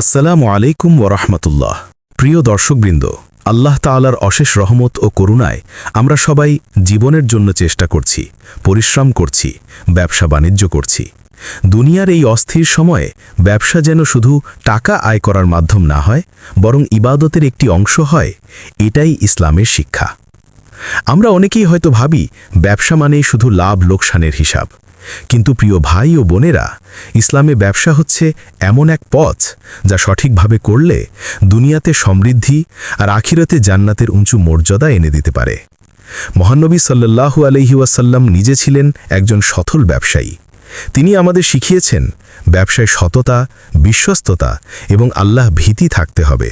আসসালামু আলাইকুম ওরহমতুল্লাহ প্রিয় দর্শকবৃন্দ, আল্লাহ তাআলার অশেষ রহমত ও করুণায় আমরা সবাই জীবনের জন্য চেষ্টা করছি, পরিশ্রম করছি, ব্যবসা বাণিজ্য করছি। দুনিয়ার এই অস্থির সময়ে ব্যবসা যেন শুধু টাকা আয় করার মাধ্যম না হয়, বরং ইবাদতের একটি অংশ হয়, এটাই ইসলামের শিক্ষা। আমরা অনেকেই হয়তো ভাবি, ব্যবসা মানেই শুধু লাভ লোকসানের হিসাব। কিন্তু প্রিয় ভাই ও বোনেরা, ইসলামে ব্যবসা হচ্ছে এমন এক পথ যা সঠিকভাবে করলে দুনিয়াতে সমৃদ্ধি আর আখিরাতে জান্নাতের উঁচু মর্যাদা এনে দিতে পারে। মহানবী সাল্লাল্লাহু আলহি ওয়াসাল্লাম নিজে ছিলেন একজন সথল ব্যবসায়ী। তিনি আমাদের শিখিয়েছেন ব্যবসায় সততা, বিশ্বস্ততা এবং আল্লাহ ভীতি থাকতে হবে।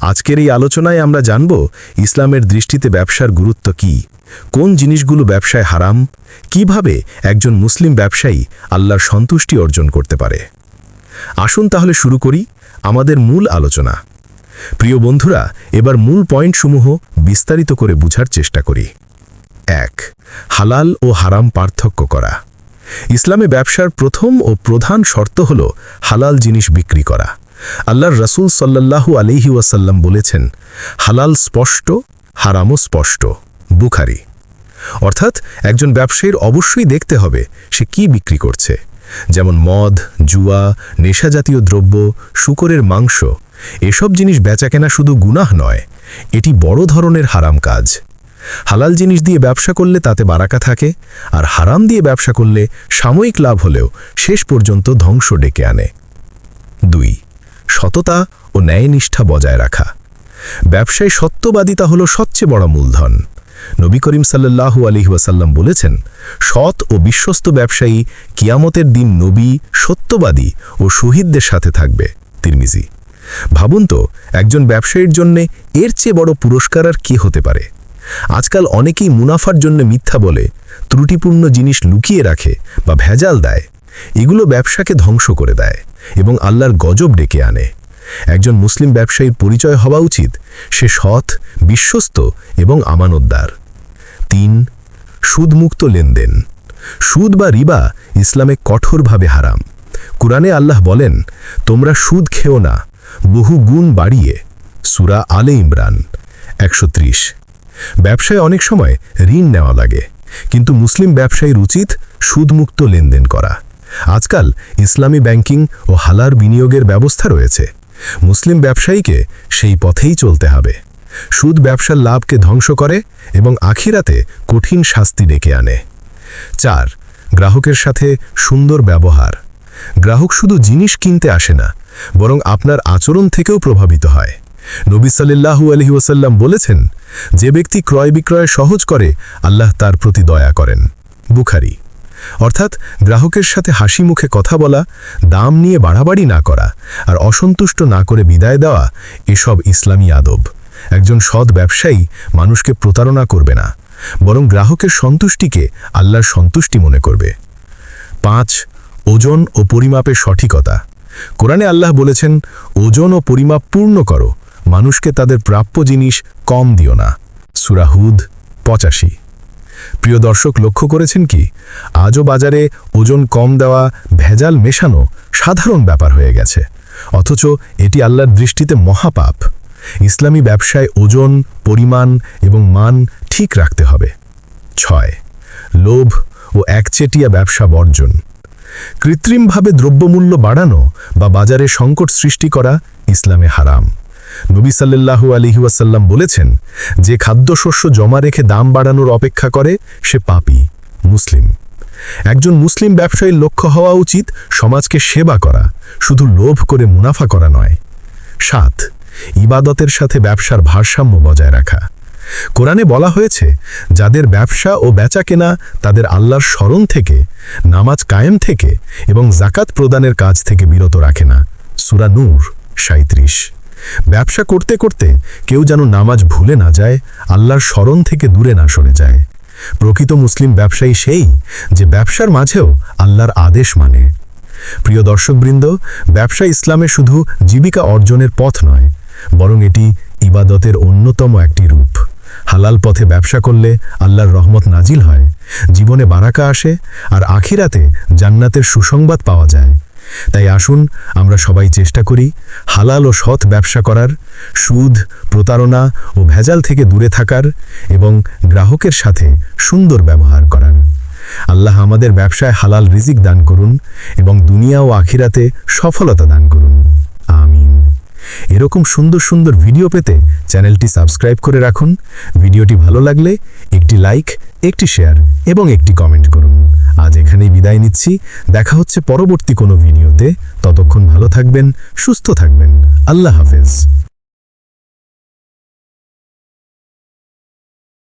আজকের এই আলোচনায় আমরা জানব ইসলামের দৃষ্টিতে ব্যবসার গুরুত্ব কি। কোন জিনিসগুলো ব্যবসায় হারাম? কীভাবে একজন মুসলিম ব্যবসায়ী আল্লাহর সন্তুষ্টি অর্জন করতে পারে? আসুন তাহলে শুরু করি আমাদের মূল আলোচনা। প্রিয় বন্ধুরা, এবার মূল পয়েন্টসমূহ বিস্তারিত করে বুঝার চেষ্টা করি। এক, হালাল ও হারাম পার্থক্য করা। ইসলামে ব্যবসার প্রথম ও প্রধান শর্ত হল হালাল জিনিস বিক্রি করা। আল্লাহর রসুল সাল্লাল্লাহু আলিহি ওয়াসাল্লাম বলেছেন, হালাল স্পষ্ট, হারামও স্পষ্ট। বুখারি। অর্থাৎ একজন ব্যবসায়ীর অবশ্যই দেখতে হবে সে কি বিক্রি করছে। যেমন মদ, জুয়া, নেশাজাতীয় দ্রব্য, শুকরের মাংস, এসব জিনিস বেচাকেনা শুধু গুনাহ নয়, এটি বড় ধরনের হারাম কাজ। হালাল জিনিস দিয়ে ব্যবসা করলে তাতে বারাকা থাকে, আর হারাম দিয়ে ব্যবসা করলে সাময়িক লাভ হলেও শেষ পর্যন্ত ধ্বংস ডেকে আনে। দুই, সততা ও ন্যায়নিষ্ঠা বজায় রাখা। ব্যবসায় সত্যবাদিতা হল সবচেয়ে বড় মূলধন। নবী করিম সাল্লাল্লাহু আলহি ওয়াসাল্লাম বলেছেন, সৎ ও বিশ্বস্ত ব্যবসায়ী কিয়ামতের দিন নবী সত্যবাদী ও শহীদদের সাথে থাকবে। তিরমিজি, ভাবুন তো, একজন ব্যবসায়ীর জন্যে এর চেয়ে বড় পুরস্কার আর কি হতে পারে? আজকাল অনেকেই মুনাফার জন্য মিথ্যা বলে, ত্রুটিপূর্ণ জিনিস লুকিয়ে রাখে বা ভেজাল দেয়। এগুলো ব্যবসাকে ধ্বংস করে দেয় এবং আল্লাহর গজব ডেকে আনে। একজন মুসলিম ব্যবসায়ীর পরিচয় হওয়া উচিত। সে সৎ, বিশ্বস্ত এবং আমানতদার। তিন, সুদমুক্ত লেনদেন। সুদ বা রিবা ইসলামে কঠোরভাবে হারাম। কুরআনে আল্লাহ বলেন, তোমরা সুদ খেও না, বহু গুণ বাড়িয়ে। সুরা আলে ইমরান, একশো ত্রিশ। ব্যবসায় অনেক সময় ঋণ নেওয়া লাগে, কিন্তু মুসলিম ব্যবসায়ীর উচিত সুদমুক্ত লেনদেন করা। আজকাল ইসলামী ব্যাংকিং ও হালার বিনিয়োগের ব্যবস্থা রয়েছে। মুসলিম ব্যবসায়ীকে সেই পথেই চলতে হবে। সুদ ব্যবসার লাভকে ধ্বংস করে এবং আখিরাতে কঠিন শাস্তি ডেকে আনে। চার, গ্রাহকের সাথে সুন্দর ব্যবহার। গ্রাহক শুধু জিনিস কিনতে আসে না, বরং আপনার আচরণ থেকেও প্রভাবিত হয়। নবী সাল্লাহু আলহি ওসাল্লাম বলেছেন, যে ব্যক্তি ক্রয় বিক্রয় সহজ করে, আল্লাহ তার প্রতি দয়া করেন। বুখারি। অর্থাৎ গ্রাহকের সাথে হাসি মুখে কথা বলা, দাম নিয়ে বাড়াবাড়ি না করা আর অসন্তুষ্ট না করে বিদায় দেওয়া এসব ইসলামী আদব। একজন সৎ ব্যবসায়ী মানুষকে প্রতারণা করবে না, বরং গ্রাহকের সন্তুষ্টিকে আল্লাহর সন্তুষ্টি মনে করবে। পাঁচ, ওজন ও পরিমাপের সঠিকতা। কোরআনে আল্লাহ বলেছেন, ওজন ও পরিমাপ পূর্ণ করো, মানুষকে তাদের প্রাপ্য জিনিস কম দিও না। সুরাহুদ পঁচাশি। প্রিয় দর্শক, লক্ষ্য করেছেন কি? আজও বাজারে ওজন কম দেওয়া, ভেজাল মেশানো সাধারণ ব্যাপার হয়ে গেছে। অথচ এটি আল্লাহর দৃষ্টিতে মহাপাপ। ইসলামী ব্যবসায় ওজন, পরিমাণ এবং মান ঠিক রাখতে হবে। ছয়, লোভ ও একচেটিয়া ব্যবসা বর্জন। কৃত্রিমভাবে দ্রব্যমূল্য বাড়ানো বা বাজারে সংকট সৃষ্টি করা ইসলামে হারাম। নবী সাল্লাল্লাহু আলহি ওয়াসাল্লাম বলেছেন, যে খাদ্যশস্য জমা রেখে দাম বাড়ানোর অপেক্ষা করে, সে পাপি, মুসলিম। একজন মুসলিম ব্যবসায়ীর লক্ষ্য হওয়া উচিত সমাজকে সেবা করা, শুধু লোভ করে মুনাফা করা নয়। সাত, ইবাদতের সাথে ব্যবসার ভারসাম্য বজায় রাখা। কোরআনে বলা হয়েছে, যাদের ব্যবসা ও বেচা কেনা তাদের আল্লাহর স্মরণ থেকে, নামাজ কায়েম থেকে এবং জাকাত প্রদানের কাজ থেকে বিরত রাখে না। সুরা নূর সাঁত্রিশ ব্যবসা করতে করতে কেউ যেন নামাজ ভুলে না যায়, আল্লাহর স্মরণ থেকে দূরে না সরে যায়। প্রকৃত মুসলিম ব্যবসায়ী সেই যে ব্যবসার মাঝেও আল্লাহর আদেশ মানে। প্রিয় দর্শকবৃন্দ, ব্যবসা ইসলামে শুধু জীবিকা অর্জনের পথ নয়, বরং এটি ইবাদতের অন্যতম একটি রূপ। হালাল পথে ব্যবসা করলে আল্লাহর রহমত নাজিল হয়, জীবনে বারাকা আসে আর আখিরাতে জান্নাতের সুসংবাদ পাওয়া যায়। তাই আসুন, আমরা সবাই চেষ্টা করি হালাল ও সৎ ব্যবসা করার, সুদ, প্রতারণা ও ভেজাল থেকে দূরে থাকার এবং গ্রাহকের সাথে সুন্দর ব্যবহার করার। আল্লাহ আমাদের ব্যবসায় হালাল রিজিক দান করুন এবং দুনিয়া ও আখিরাতে সফলতা দান করুন। এরকম সুন্দর সুন্দর ভিডিও পেতে চ্যানেলটি সাবস্ক্রাইব করে রাখুন। ভিডিওটি ভালো লাগলে একটি লাইক একটি শেয়ার এবং একটি কমেন্ট করুন। আজ এখানেই বিদায় নিচ্ছি। দেখা হচ্ছে পরবর্তী কোনো ভিডিওতে ততক্ষণ ভালো থাকবেন, সুস্থ থাকবেন। আল্লাহ হাফেজ।